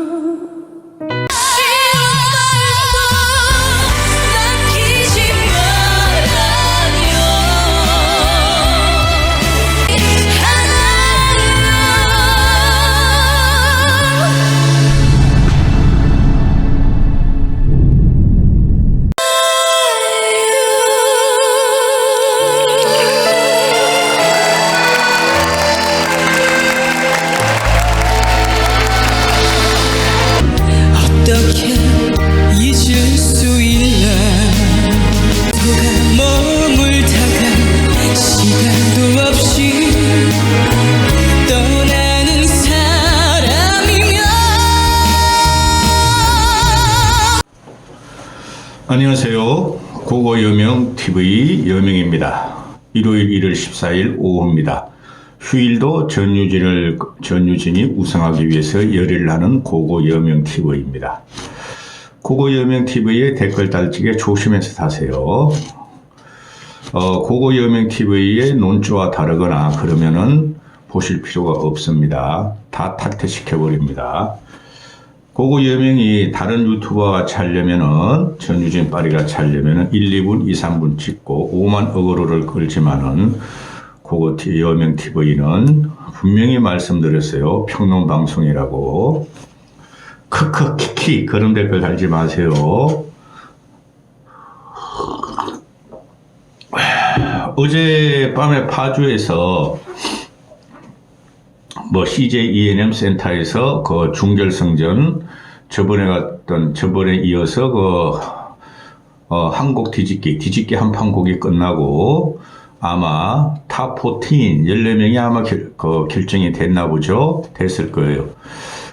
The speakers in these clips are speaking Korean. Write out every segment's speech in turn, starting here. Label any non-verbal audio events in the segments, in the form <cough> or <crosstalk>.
love. <laughs> 일요일 1월 14일 오후입니다. 휴일도 전유진을 전유진이 우승하기 위해서 열의를 하는 고고 여명 TV입니다. 고고 여명 TV의 댓글 달치기 조심해서 다세요. 어, 고고 여명 TV의 논조와 다르거나 그러면은 보실 필요가 없습니다. 다 탈퇴시켜 버립니다. 고거 여명이 다른 유튜버가 차려면은 전유진 파리가 차려면은 1, 2분, 2, 3분 찍고 5만 어그로를 걸지만은 고거 티- 여명 TV는 분명히 말씀드렸어요. 평론 방송이라고. 크크 키키 그런 댓글 달지 마세요. 어젯밤에 파주에서 뭐 CJ E&M 센터에서 그 중결승전 저번에 갔던 저번에 이어서 그 어, 한국 뒤집기 뒤집기 한 판 곡이 끝나고 아마 탑14 14명이 아마 결, 그 결정이 됐나 보죠. 됐을 거예요.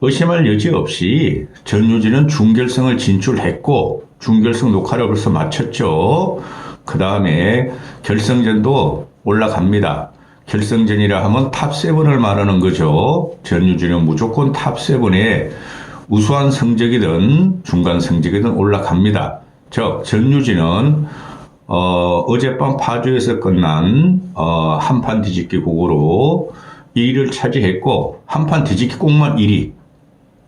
의심할 여지 없이 전유진은 중결승을 진출했고 중결승 녹화를 벌써 마쳤죠. 그 다음에 결승전도 올라갑니다 결승전이라 하면 탑7을 말하는 거죠. 전유진은 무조건 탑7에 우수한 성적이든 중간 성적이든 올라갑니다. 즉, 전유진은 어, 어젯밤 파주에서 끝난 어, 한판 뒤집기 곡으로 1위를 차지했고 한판 뒤집기 곡만 1위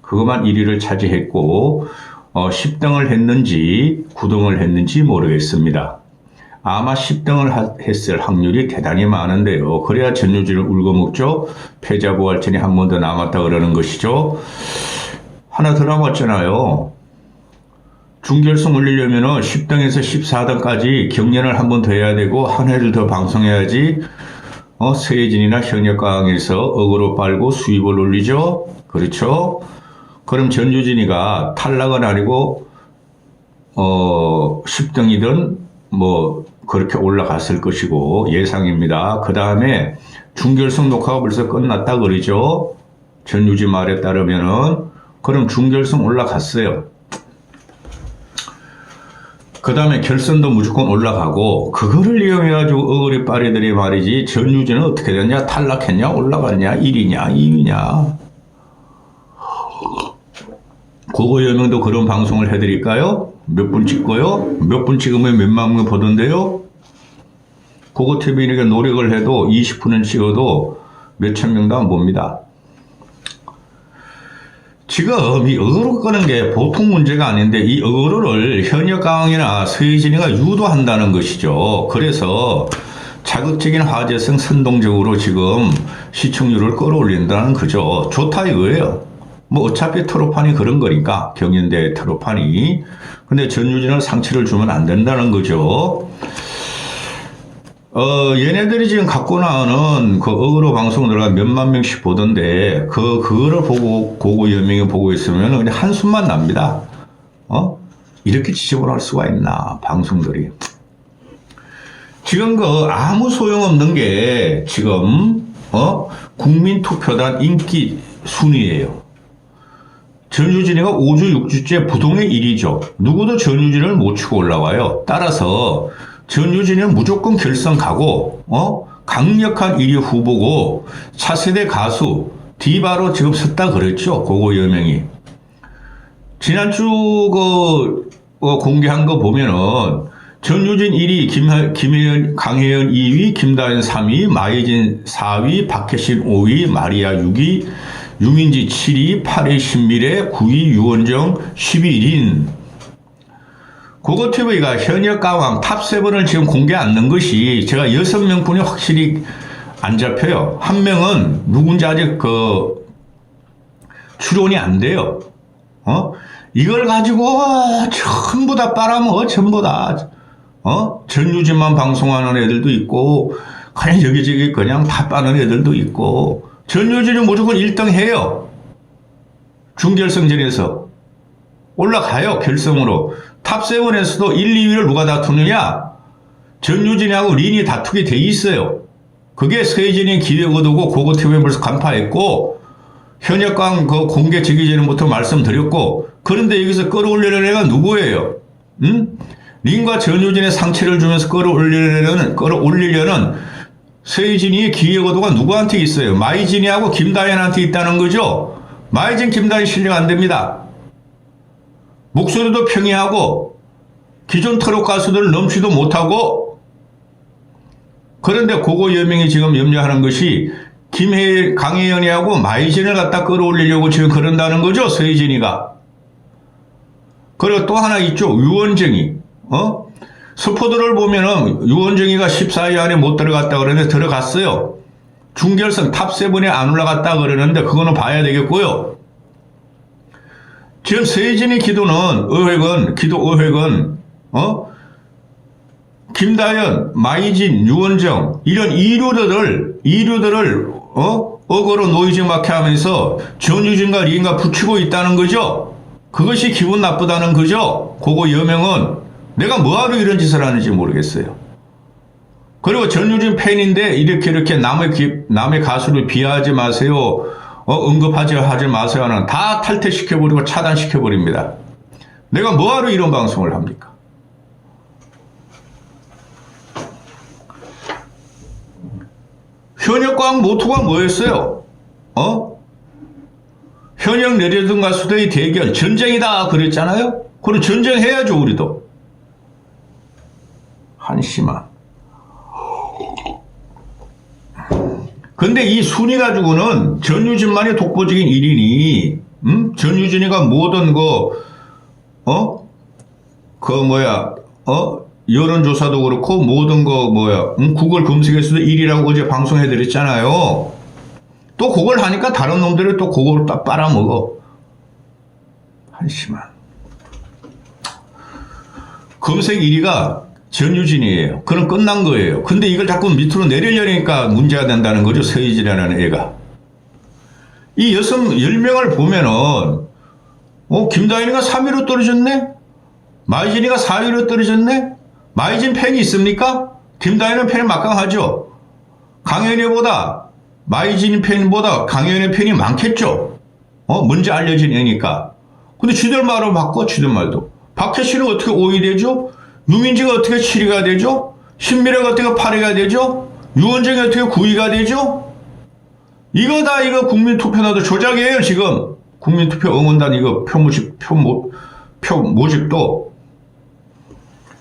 그것만 1위를 차지했고 어, 10등을 했는지 9등을 했는지 모르겠습니다. 아마 10등을 했을 확률이 대단히 많은데요. 그래야 전유진을 울고 먹죠. 패자 부활전이 한 번 더 남았다 그러는 것이죠. 하나 더 남았잖아요. 중결승 올리려면 10등에서 14등까지 경연을 한 번 더 해야 되고 한 회를 더 방송해야지 어, 세진이나 현역강에서 어그로 빨고 수입을 올리죠. 그렇죠? 그럼 전유진이가 탈락은 아니고 어, 10등이든 뭐 그렇게 올라갔을 것이고 예상입니다. 그 다음에 중결승 녹화가 벌써 끝났다 그러죠. 전유지 말에 따르면은 그럼 중결승 올라갔어요. 그 다음에 결선도 무조건 올라가고 그거를 이용해가지고 어그리 빠리들이 말이지 전유진은 어떻게 됐냐 탈락했냐 올라갔냐 1위냐 2위냐 고거 여명도 그런 방송을 해드릴까요? 몇 분 찍고요? 몇 분 찍으면 몇만 명 보던데요? 고거 TV니까 노력을 해도 20분을 찍어도 몇천 명도 안 봅니다. 지금 이 어그로 끄는 게 보통 문제가 아닌데 이 어그로를 현역강이나 서희진이가 유도한다는 것이죠. 그래서 자극적인 화제성 선동적으로 지금 시청률을 끌어올린다는 거죠. 좋다 이거예요. 뭐 어차피 트로판이 그런 거니까 경연대 트로판이 근데 전유진은 상처를 주면 안 된다는 거죠. 어, 얘네들이 지금 갖고 나오는 그 어그로 방송 들어가 몇만 명씩 보던데, 그, 그거를 보고, 고고 여명이 보고 있으면 그냥 한숨만 납니다. 어? 이렇게 지저분할 수가 있나, 방송들이. 지금 그 아무 소용없는 게 지금, 어? 국민투표단 인기 순위예요 전유진이가 5주, 6주째 부동의 1위죠. 누구도 전유진을 못 치고 올라와요. 따라서 전유진은 무조건 결선 가고, 어? 강력한 1위 후보고, 차세대 가수, 디바로 지금 섰다 그랬죠. 고고 여명이. 지난주 그, 어, 공개한 거 보면은, 전유진 1위, 김, 김혜연, 강혜연 2위, 김다현 3위, 마예진 4위, 박혜신 5위, 마리아 6위, 유민지 7위, 8위 신미래, 9위 유원정, 10위 린. 고고TV가 현역 가왕 탑7을 지금 공개 않는 것이 제가 여섯 명분이 확실히 안 잡혀요. 한 명은 누군지 아직 그 출연이 안 돼요. 어? 이걸 가지고 전부 다 빨아먹어, 전부 다. 어? 전유진만 방송하는 애들도 있고, 그냥 여기저기 그냥 다 빠는 애들도 있고, 전유진이 무조건 1등 해요. 중결승전에서. 올라가요, 결승으로. 탑7에서도 1, 2위를 누가 다투느냐? 전유진하고 린이 다투게 돼 있어요. 그게 서혜진이 기획 얻고 고고TV에 벌써 간파했고, 현역강 그 공개 지기 전부터 말씀드렸고, 그런데 여기서 끌어올리는 애가 누구예요? 응? 린과 전유진의 상체를 주면서 끌어올리려는, 끌어올리려는 서혜진이 기획 얻고가 누구한테 있어요? 마이진이하고 김다현한테 있다는 거죠? 마이진, 김다현 실력 안 됩니다. 목소리도 평이하고, 기존 트롯 가수들 넘지도 못하고, 그런데 고고 여명이 지금 염려하는 것이 김혜, 강혜연이하고 마이진을 갖다 끌어올리려고 지금 그런다는 거죠, 서혜진이가. 그리고 또 하나 있죠, 유원정이. 어? 스포들을 보면은 유원정이가 14위 안에 못 들어갔다 그러는데 들어갔어요. 중결승 탑7에 안 올라갔다 그러는데 그거는 봐야 되겠고요. 지금 서혜진의 기도는, 의획은, 기도 의획은, 어? 김다현, 마이진, 유원정 이런 이류들을 이류들을 어 어거로 노이즈 마케 하면서 전유진과 리인가 붙이고 있다는 거죠. 그것이 기분 나쁘다는 거죠. 그거 여명은 내가 뭐하러 이런 짓을 하는지 모르겠어요. 그리고 전유진 팬인데 이렇게 이렇게 남의 기- 남의 가수를 비하하지 마세요. 어, 언급하지 하지 마세요 하는 다 탈퇴시켜버리고 차단시켜버립니다. 내가 뭐하러 이런 방송을 합니까? 현역과학 모토가 뭐였어요? 어? 현역 내려둔 가수들의 대결, 전쟁이다 그랬잖아요? 그럼 전쟁해야죠, 우리도. 한심한. 근데 이 순위 가지고는 전유진만의 독보적인 일이니, 음? 전유진이가 모든 거, 어? 그 뭐야, 어? 여론조사도 그렇고 모든 거 뭐야, 음? 구글 검색에서도 1위라고 어제 방송해드렸잖아요. 또 그걸 하니까 다른 놈들이 또 그걸 딱 빨아먹어. 한심한. 검색 1위가 전유진이에요. 그럼 끝난 거예요. 근데 이걸 자꾸 밑으로 내리려니까 문제가 된다는 거죠. 서희진이라는 애가. 이 여섯, 10명을 보면은, 어, 김다현이가 3위로 떨어졌네? 마이진이가 4위로 떨어졌네? 마이진 팬이 있습니까? 김다현은 팬이 막강하죠? 강현이보다, 마이진 팬보다 강현의 팬이 많겠죠? 어, 뭔지 알려진 애니까. 근데 쥐들 말을 바꿔, 쥐들 말도. 박혜씨는 어떻게 5위 되죠? 유민지가 어떻게 7위가 되죠? 신미래가 어떻게 8위가 되죠? 유원정이 어떻게 9위가 되죠? 이거 다 이거 국민투표나도 조작이에요, 지금. 국민투표 응원단 이거 표 모집, 표 모, 표 모집도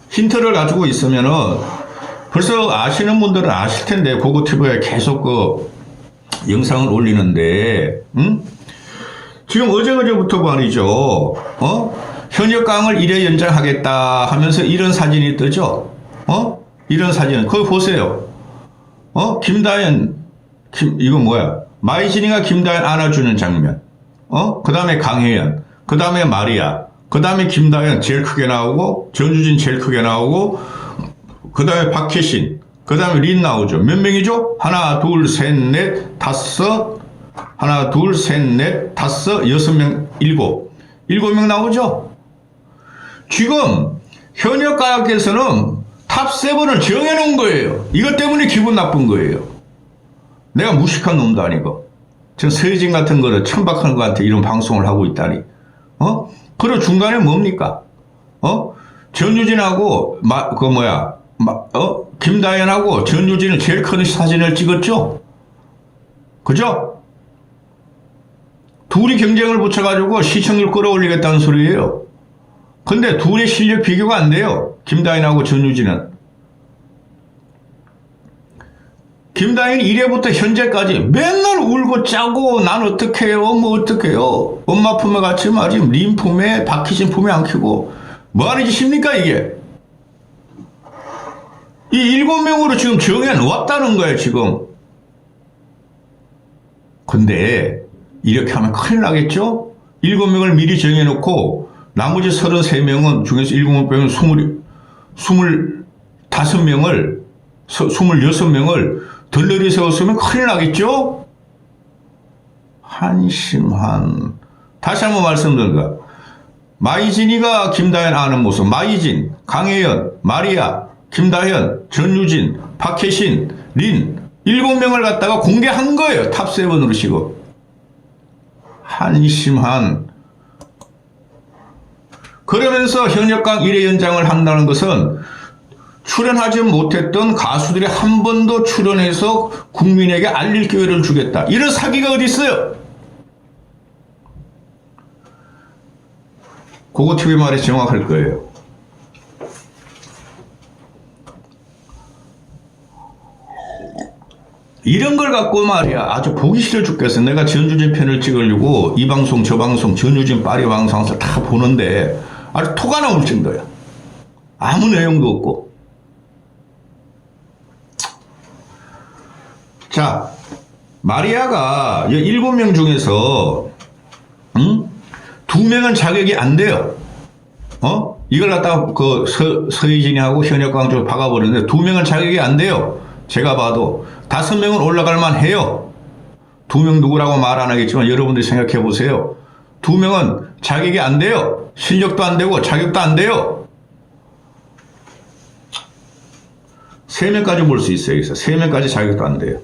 힌트를 가지고 있으면은 벌써 아시는 분들은 아실 텐데, 고고TV에 계속 그 영상을 올리는데, 응? 지금 어제 그제부터 말이죠. 어? 현역강을 1회 연장하겠다 하면서 이런 사진이 뜨죠. 어? 이런 사진. 그거 보세요. 어? 김다현, 김, 이거 뭐야? 마이진이가 김다현 안아주는 장면. 어? 그 다음에 강혜연. 그 다음에 마리아. 그 다음에 김다현 제일 크게 나오고, 전주진 제일 크게 나오고, 그 다음에 박혜신. 그 다음에 린 나오죠. 몇 명이죠? 하나, 둘, 셋, 넷, 다섯, 하나, 둘, 셋, 넷, 다섯, 여섯 명, 일곱. 일곱 명 나오죠? 지금 현역 가학에서는 탑7을 정해놓은 거예요. 이것 때문에 기분 나쁜 거예요. 내가 무식한 놈도 아니고. 저 서혜진 같은 거를 천박한 것 같아. 이런 방송을 하고 있다니. 어? 그리고 중간에 뭡니까? 어? 전유진하고, 마, 그 뭐야, 마, 어? 김다현하고 전유진을 제일 큰 사진을 찍었죠? 그죠? 둘이 경쟁을 붙여가지고 시청률 끌어올리겠다는 소리예요. 근데 둘의 실력 비교가 안 돼요. 김다인하고 전유진은. 김다인이 이래부터 현재까지 맨날 울고 짜고 난 어떡해요? 뭐 어떡해요? 엄마 품에 같이 말이 님 품에 박희신 품에 안 키고 뭐 하는 짓입니까 이게? 이 일곱 명으로 지금 정해 놓았다는 거예요 지금. 근데 이렇게 하면 큰일 나겠죠? 일곱 명을 미리 정해놓고 나머지 33명은 중에서 일곱 명은 스물 스물다섯 명을 스물여섯 명을 덜러리 세웠으면 큰일 나겠죠? 한심한. 다시 한번 말씀드립니다. 마이진이가 김다현 아는 모습, 마이진, 강혜연, 마리아, 김다현, 전유진, 박혜신, 린, 일곱 명을 갖다가 공개한 거예요. 탑세븐으로 지금. 한심한. 그러면서 현역강 1회 연장을 한다는 것은 출연하지 못했던 가수들이 한번더 출연해서 국민에게 알릴 기회를 주겠다. 이런 사기가 어디 있어요? 그거 TV 말이 정확할 거예요. 이런 걸 갖고 말이야 아주 보기 싫어 죽겠어. 내가 전주진 편을 찍으려고 이 방송 저 방송 전주진 파리 방송에서 다 보는데 아주 토가 나올 정도야. 아무 내용도 없고. 자, 마리아가 이 일곱 명 중에서 응? 두 명은 자격이 안 돼요. 어? 이걸 갖다가 그 서, 서희진이하고 현역광 쪽 박아버리는데 두 명은 자격이 안 돼요. 제가 봐도 다섯 명은 올라갈 만해요. 두 명 누구라고 말 안 하겠지만 여러분들이 생각해 보세요. 두 명은 자격이 안 돼요. 실력도 안 되고 자격도 안 돼요. 세 명까지 볼 수 있어요. 여기서 세 명까지 자격도 안 돼요.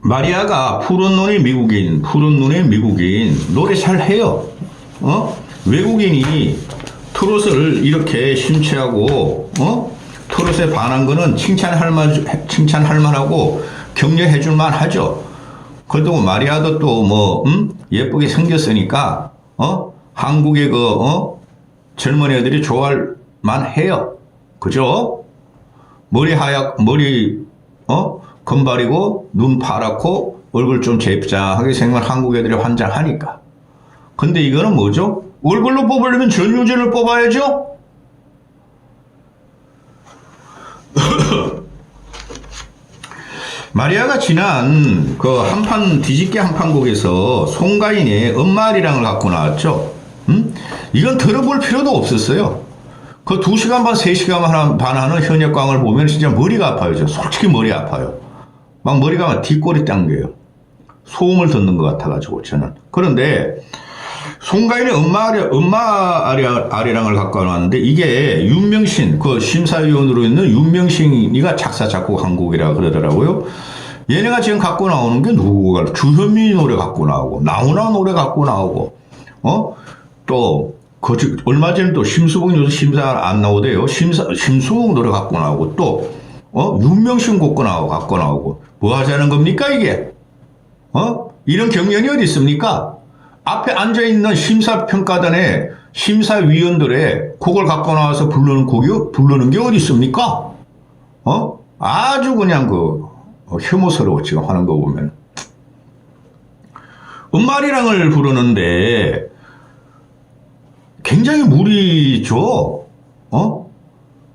마리아가 푸른 눈의 미국인, 푸른 눈의 미국인 노래 잘 해요. 어? 외국인이 트롯을 이렇게 심취하고 어? 트롯에 반한 거는 칭찬할 만 칭찬할 만하고 격려해 줄 만하죠. 그렇다고 마리아도 또뭐 예쁘게 생겼으니까 어? 한국의 그 어? 젊은 애들이 좋아할 만해요. 그죠? 머리 하얗 머리 어? 금발이고 눈 파랗고 얼굴 좀 재프장하게 생긴 한국 애들이 환장하니까. 근데 이거는 뭐죠? 얼굴로 뽑으려면 전유진을 뽑아야죠? 마리아가 지난 그 한판 뒤집기 한판곡에서 송가인의 엄마리랑을 갖고 나왔죠. 음? 이건 들어볼 필요도 없었어요. 그 2시간 반, 3시간 반 하는 현역광을 보면 진짜 머리가 아파요. 저 솔직히 머리 아파요. 막 머리가 막 뒷골이 당겨요. 소음을 듣는 것 같아가지고 저는. 그런데 송가인의 엄마 아리, 엄마 아리, 아리랑을 갖고 왔는데 이게 윤명신 그 심사위원으로 있는 윤명신이가 작사 작곡한 곡이라 그러더라고요. 얘네가 지금 갖고 나오는 게 누구가 주현미 노래 갖고 나오고 나훈아 노래 갖고 나오고 어 또 그 얼마 전에 또 심수봉 요새 심사 안 나오대요. 심사 심수봉 노래 갖고 나오고 또 어 윤명신 곡고 나오고 갖고 나오고 뭐 하자는 겁니까 이게? 어 이런 경연이 어디 있습니까? 앞에 앉아 있는 심사평가단의 심사위원들의 곡을 갖고 나와서 부르는 곡이 부르는 게 어디 있습니까? 어 아주 그냥 그 어, 혐오스러워 지금 하는 거 보면 음마리랑을 부르는데 굉장히 무리죠. 어?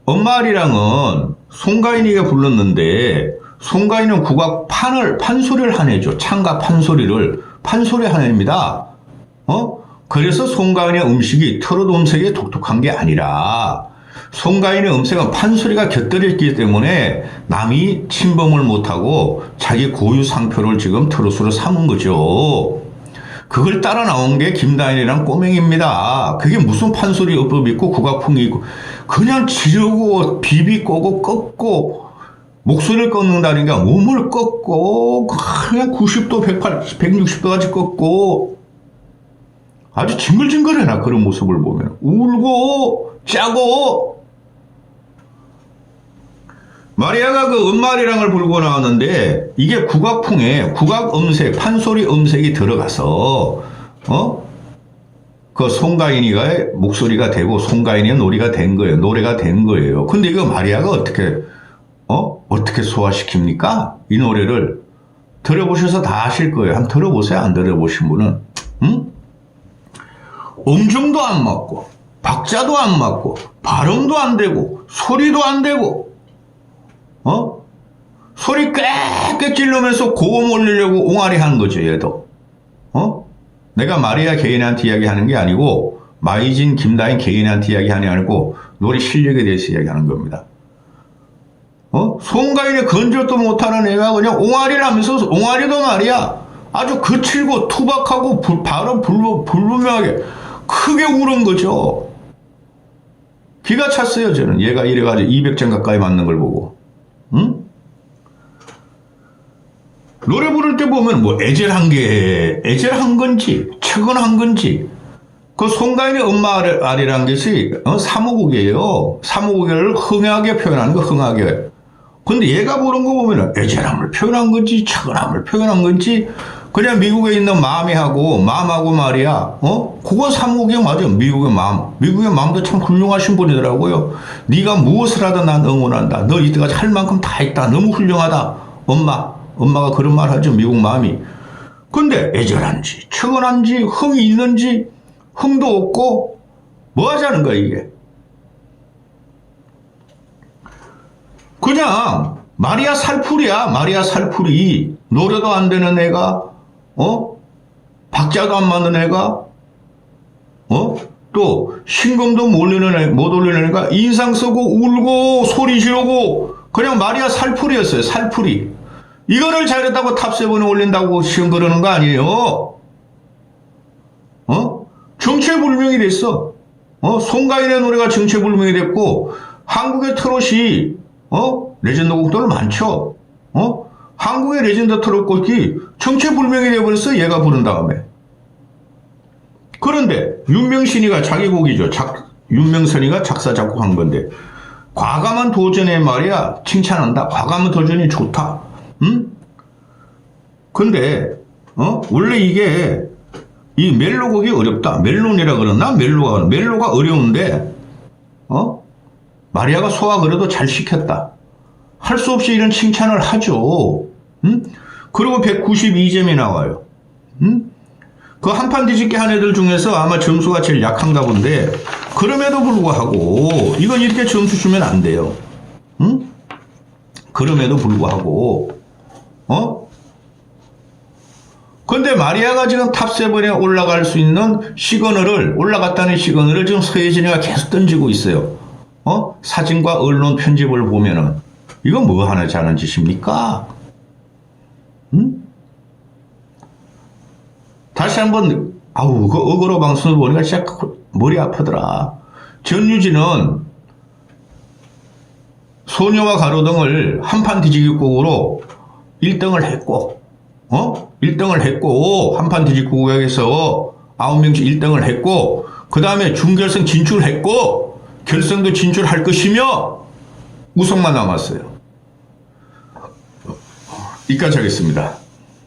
엄마리랑은 송가인이가 불렀는데 송가인은 국악 판을 판소리를 하네죠. 창가 판소리를 판소리 하냅니다. 어? 그래서 송가인의 음식이 트롯 음색이 독특한 게 아니라 송가인의 음색은 판소리가 곁들여 있기 때문에 남이 침범을 못하고 자기 고유 상표를 지금 트롯으로 삼은 거죠. 그걸 따라 나온 게 김다인이랑 꼬맹입니다. 그게 무슨 판소리 어법 있고 국악풍이 있고 그냥 지르고 비비 꼬고 꺾고 목소리를 꺾는다는 게 몸을 꺾고 그냥 90도 180, 160도까지 꺾고 아주 징글징글해 나 그런 모습을 보면 울고 짜고 마리아가 그 음마리랑을 불고 나왔는데 이게 국악풍에 국악 음색 판소리 음색이 들어가서 어? 그 송가인이가 목소리가 되고 송가인이의 노래가 된 거예요. 노래가 된 거예요. 근데 이거 마리아가 어떻게 어? 어떻게 소화시킵니까? 이 노래를 들어보셔서 다 아실 거예요. 한번 들어보세요. 안 들어보신 분은. 응? 음정도 안 맞고, 박자도 안 맞고, 발음도 안 되고, 소리도 안 되고, 어? 소리 꽥꽥 찔르면서 고음 올리려고 옹알이 하는 거죠, 얘도. 어? 내가 마리아 개인한테 이야기하는 게 아니고, 마이진, 김다인 개인한테 이야기하는 게 아니고, 노래 실력에 대해서 이야기하는 겁니다. 어? 송가인의 건절도 못하는 애가 그냥 옹알이를 하면서 옹알이도 말이야. 아주 거칠고 투박하고 불, 발음 불, 불분명하게 크게 울은 거죠. 기가 찼어요, 저는. 얘가 이래가지고 200점 가까이 맞는 걸 보고. 응? 노래 부를 때 보면 뭐 애절한 게, 애절한 건지, 최근한 건지, 그 송가인의 엄마 아래란 것이, 어, 사무국이에요. 사무국을 흥하게 표현하는 거, 흥하게. 근데 얘가 부른 거 보면 애절함을 표현한 건지, 차근함을 표현한 건지, 그냥 미국에 있는 마음이하고, 마음하고 말이야, 어? 그건 사무국이 맞아. 미국의 마음. 미국의 마음도 참 훌륭하신 분이더라고요. 네가 무엇을 하든 난 응원한다. 너 이때까지 할 만큼 다 했다. 너무 훌륭하다. 엄마. 엄마가 그런 말 하죠. 미국 마음이. 근데 애절한지, 차근한지, 흥이 있는지, 흥도 없고, 뭐 하자는 거야, 이게. 그냥 마리아 살풀이야 마리아 살풀이 노래도 안 되는 애가 어? 박자도 안 맞는 애가? 어 또 신금도 몰리는 애, 못 올리는 애가 인상 쓰고 울고 소리 지르고 그냥 마리아 살풀이였어요 살풀이. 이거를 잘했다고 탑세븐에 올린다고 시험 그러는 거 아니에요? 어? 정체불명이 됐어. 어? 송가인의 노래가 정체불명이 됐고 한국의 트롯이 어? 레전드 곡들 많죠? 어? 한국의 레전드 트롯곡이 정체불명이 되어버렸어, 얘가 부른 다음에. 그런데, 윤명신이가 자기 곡이죠. 작, 윤명선이가 작사, 작곡한 건데, 과감한 도전에 말이야, 칭찬한다. 과감한 도전이 좋다. 응? 근데, 어? 원래 이게, 이 멜로곡이 어렵다. 멜론이라 그러나? 멜로가, 멜로가 어려운데, 어? 마리아가 소화 그래도 잘 시켰다. 할 수 없이 이런 칭찬을 하죠. 응? 그리고 192점이 나와요. 응? 그 한판 뒤집기 한 애들 중에서 아마 점수가 제일 약한가 본데, 그럼에도 불구하고, 이건 이렇게 점수 주면 안 돼요. 응? 그럼에도 불구하고, 어? 근데 마리아가 지금 탑7에 올라갈 수 있는 시그널을, 올라갔다는 시그널을 지금 서예진이가 계속 던지고 있어요. 어? 사진과 언론 편집을 보면은 이거 뭐 하나 자는 짓입니까? 응? 다시 한번 아우 그 어그로 방송을 보니까 진짜 머리 아프더라. 전유진은 소녀와 가로등을 한판 뒤지기 곡으로 1등을 했고 어? 1등을 했고 한판 뒤지기 곡에서 9명씩 1등을 했고 그 다음에 준결승 진출했고 결승도 진출할 것이며 우승만 남았어요. 이까지 하겠습니다.